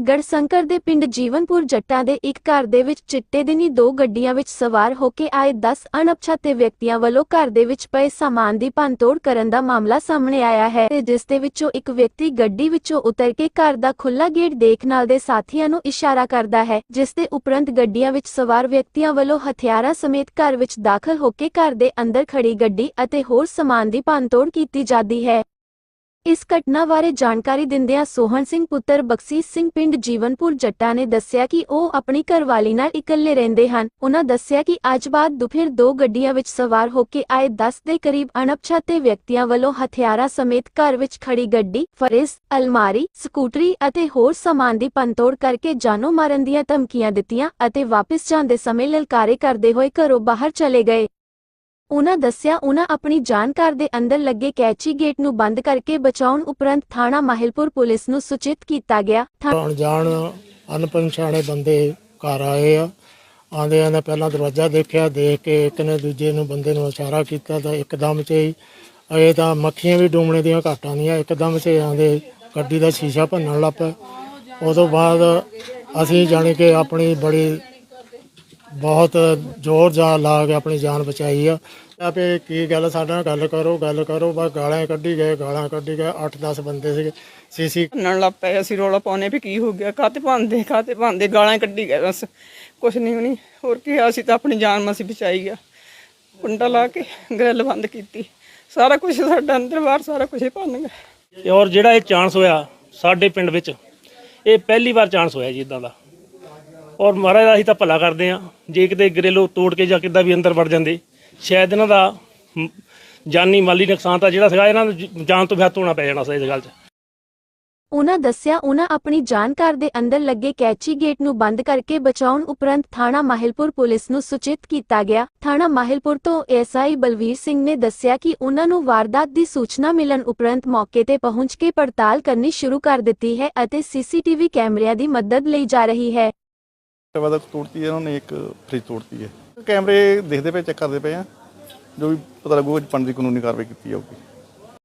ਗੜਸ਼ੰਕਰ ਦੇ ਪਿੰਡ ਜੀਵਨਪੁਰ ਜੱਟਾਂ ਦੇ ਇੱਕ ਘਰ ਦੇ ਵਿੱਚ ਚਿੱਟੇ ਦਿਨੀ ਦੋ ਗੱਡੀਆਂ ਵਿੱਚ ਸਵਾਰ ਹੋ ਕੇ ਆਏ 10 ਅਣਪਛਾਤੇ ਵਿਅਕਤੀਆਂ ਵੱਲੋਂ ਘਰ ਦੇ ਵਿੱਚ ਪਏ ਸਾਮਾਨ ਦੀ ਭੰਨਤੋੜ ਕਰਨ ਦਾ ਮਾਮਲਾ ਸਾਹਮਣੇ ਆਇਆ ਹੈ ਤੇ ਜਿਸ ਦੇ ਵਿੱਚੋਂ ਇੱਕ ਵਿਅਕਤੀ ਗੱਡੀ ਵਿੱਚੋਂ ਉਤਰ ਕੇ ਘਰ ਦਾ ਖੁੱਲਾ ਗੇਟ ਦੇਖ ਨਾਲ ਦੇ ਸਾਥੀਆਂ ਨੂੰ ਇਸ਼ਾਰਾ ਕਰਦਾ ਹੈ, ਜਿਸ ਦੇ ਉਪਰੰਤ ਗੱਡੀਆਂ ਵਿੱਚ ਸਵਾਰ ਵਿਅਕਤੀਆਂ ਵੱਲੋਂ ਹਥਿਆਰਾਂ ਸਮੇਤ ਘਰ ਵਿੱਚ ਦਾਖਲ ਹੋ ਕੇ ਘਰ ਦੇ ਅੰਦਰ ਖੜੀ ਗੱਡੀ ਅਤੇ ਹੋਰ ਸਮਾਨ ਦੀ ਭੰਨਤੋੜ ਕੀਤੀ ਜਾਂਦੀ ਹੈ। ਇਸ ਘਟਨਾ ਬਾਰੇ ਜਾਣਕਾਰੀ ਦਿੰਦਿਆਂ ਸੋਹਣ ਸਿੰਘ ਪੁੱਤਰ ਬਖਸ਼ੀਸ਼ ਸਿੰਘ ਪਿੰਡ ਜੀਵਨਪੁਰ ਜੱਟਾਂ ਨੇ ਦੱਸਿਆ ਕਿ ਉਹ ਆਪਣੀ ਘਰਵਾਲੀ ਨਾਲ ਇਕੱਲੇ ਰਹਿੰਦੇ ਹਨ। ਉਹਨਾਂ ਦੱਸਿਆ ਕਿ ਅੱਜ ਬਾਅਦ ਦੁਪਹਿਰ ਦੋ ਗੱਡੀਆਂ ਵਿੱਚ ਸਵਾਰ ਹੋ ਕੇ ਆਏ 10 ਦੇ ਕਰੀਬ ਅਣਪਛਾਤੇ ਵਿਅਕਤੀਆਂ ਵੱਲੋਂ ਹਥਿਆਰਾਂ ਸਮੇਤ ਘਰ ਵਿੱਚ ਖੜੀ ਗੱਡੀ ਫਰਿਸ ਅਲਮਾਰੀ, ਸਕੂਟਰੀ ਅਤੇ ਹੋਰ ਸਮਾਨ ਦੀ ਪੰਤੋੜ ਕਰਕੇ ਜਾਨੋਂ ਮਾਰਨ ਦੀਆਂ ਧਮਕੀਆਂ ਦਿੱਤੀਆਂ ਅਤੇ ਵਾਪਸ ਜਾਂਦੇ ਸਮੇਂ ਲਲਕਾਰੇ ਕਰਦੇ ਹੋਏ ਘਰੋਂ ਬਾਹਰ ਚਲੇ ਗਏ। ਉਨ੍ਹਾਂ ਦੱਸਿਆ, ਉਨ੍ਹਾਂ ਆਪਣੀ ਜਾਣਕਾਰ ਦੇ ਅੰਦਰ ਲੱਗੇ ਕੈਚੀ ਗੇਟ ਨੂੰ ਬੰਦ ਕਰਕੇ ਬਚਾਉਣ ਉਪਰੰਤ ਥਾਣਾ ਮਾਹਿਲਪੁਰ ਪੁਲਿਸ ਨੂੰ ਸੂਚਿਤ ਕੀਤਾ ਗਿਆ। ਅਣਜਾਣ ਅਣਪਛਾਣੇ ਬੰਦੇ ਘਰ ਆਏ ਆ। ਆਂਦੇ ਆਂਦੇ ਪਹਿਲਾਂ ਦਰਵਾਜ਼ਾ ਦੇਖਿਆ, ਦੇਖ ਕੇ ਇੱਕ ਨੇ ਦੂਜੇ ਨੂੰ ਬੰਦੇ ਨੂੰ ਇਸ਼ਾਰਾ ਕੀਤਾ ਤਾਂ ਇੱਕਦਮ 'ਚ ਹੀ ਇਹ ਤਾਂ ਮੱਖੀਆਂ ਵੀ ਡੂਮਣੇ ਦੀਆਂ ਘਾਟਾਂ ਦੀਆਂ ਇੱਕਦਮ 'ਚ ਆਂਦੇ ਗੱਡੀ ਦਾ ਸ਼ੀਸ਼ਾ ਭੰਨਣ ਲੱਗ ਪਏ। ਉਸ ਤੋਂ ਬਾਅਦ ਅਸੀਂ ਜਾਣੀ ਕਿ ਆਪਣੀ ਬੜੀ ਬਹੁਤ ਜ਼ੋਰ ਜਾ ਲਾ ਕੇ ਆਪਣੀ ਜਾਨ ਬਚਾਈ ਆ। ਆਪੇ ਕੀ ਗੱਲ ਸਾਡੇ ਨਾਲ ਗੱਲ ਕਰੋ ਗੱਲ ਕਰੋ ਬਸ ਗਾਲਾਂ ਕੱਢੀ ਗਏ ਗਾਲਾਂ ਕੱਢੀ ਗਏ 8-10 ਬੰਦੇ ਸੀਗੇ ਸੀਸੀ ਭੰਨਣ ਲੱਗ ਪਏ ਅਸੀਂ ਰੋਲਾ ਪਾਉਨੇ ਵੀ ਕੀ ਹੋ ਗਿਆ ਕਾਤੇ ਭਾਂਦੇ ਕਾਤੇ ਭਾਂਦੇ ਗਾਲਾਂ ਕੱਢੀ ਗਏ ਬਸ। ਕੁਛ ਨਹੀਂ ਹੋਣੀ ਹੋਰ ਕੀ ਆ, ਅਸੀਂ ਤਾਂ ਆਪਣੀ ਜਾਨ ਮਸੀਂ ਬਚਾਈ ਆ। ਕੁੰਡਾ ਲਾ ਕੇ ਗ੍ਰਿਲ ਬੰਦ ਕੀਤੀ। ਸਾਰਾ ਕੁਝ ਸਾਡਾ ਅੰਦਰ ਬਾਹਰ ਸਾਰਾ ਕੁਝ ਭੰਨ ਗਿਆ ਤੇ ਔਰ ਜਿਹੜਾ ਇਹ ਚਾਂਸ ਹੋਇਆ ਸਾਡੇ ਪਿੰਡ ਵਿੱਚ ਇਹ ਪਹਿਲੀ ਵਾਰ ਚਾਂਸ ਹੋਇਆ ਜੀ ਇਦਾਂ ਦਾ। ਔਰ ਮਹਾਰਾਜ ਦਾ ਅਸੀਂ ਤਾਂ ਭਲਾ ਕਰਦੇ ਆ ਜੇ ਕਿਤੇ ਗਰੇਲੋ ਤੋੜ ਕੇ ਜਾਂ ਕਿੱਦਾਂ ਵੀ ਅੰਦਰ ਵੜ ਜਾਂਦੇ ਸ਼ਾਇਦ ਇਹਨਾਂ ਦਾ ਮ, ਜਾਨੀ ਮਾਲੀ ਨੁਕਸਾਨ ਤਾਂ ਜਿਹੜਾ ਸੀਗਾ ਇਹਨਾਂ ਨੂੰ ਜ- ਜਾਨ ਤੋਂ ਵੀ ਹੱਥ ਪੈ ਜਾਣਾ ਸੀ ਇਸ ਗੱਲ 'ਚ। ਉਨ੍ਹਾਂ ਦੱਸਿਆ ਉਨ੍ਹਾਂ ਆਪਣੀ ਜਾਣਕਾਰ ਦੇ ਅੰਦਰ ਲੱਗੇ ਕੈਚੀ ਗੇਟ ਨੂੰ ਬੰਦ ਕਰਕੇ ਬਚਾਉਣ ਉਪਰੰਤ ਥਾਣਾ ਮਾਹਿਲਪੁਰ ਪੁਲਿਸ ਨੂੰ ਸੂਚਿਤ ਕੀਤਾ ਗਿਆ। ਥਾਣਾ ਮਾਹਿਲਪੁਰ ਤੋਂ ਐਸਆਈ ਬਲਵੀਰ ਸਿੰਘ ਨੇ ਦੱਸਿਆ ਕਿ ਉਨ੍ਹਾਂ ਨੂੰ ਵਾਰਦਾਤ ਦੀ ਸੂਚਨਾ ਮਿਲਣ ਉਪਰੰਤ ਮੌਕੇ ਤੇ ਪਹੁੰਚ ਕੇ ਪੜਤਾਲ ਕਰਨੀ ਸ਼ੁਰੂ ਕਰ ਦਿੱਤੀ ਹੈ ਅਤੇ ਸੀਸੀਟੀਵੀ ਕੈਮਰਿਆਂ ਦੀ ਮਦਦ ਲਈ ਜਾ ਰਹੀ ਹੈ। ਵਾਦਾ ਤੋੜਤੀ ਹੈ, ਉਹਨਾਂ ਨੇ ਇੱਕ ਫ੍ਰਿਜ ਤੋੜਤੀ ਹੈ। ਕੈਮਰੇ ਦੇਖਦੇ ਪਏ, ਚੈੱਕ ਕਰਦੇ ਪਏ ਆ, ਜੋ ਵੀ ਪਤਾ ਲੱਗੂਗਾ, ਪੰਜ ਦੀ ਕਾਨੂੰਨੀ ਕਾਰਵਾਈ ਕੀਤੀ ਜਾਊਗੀ।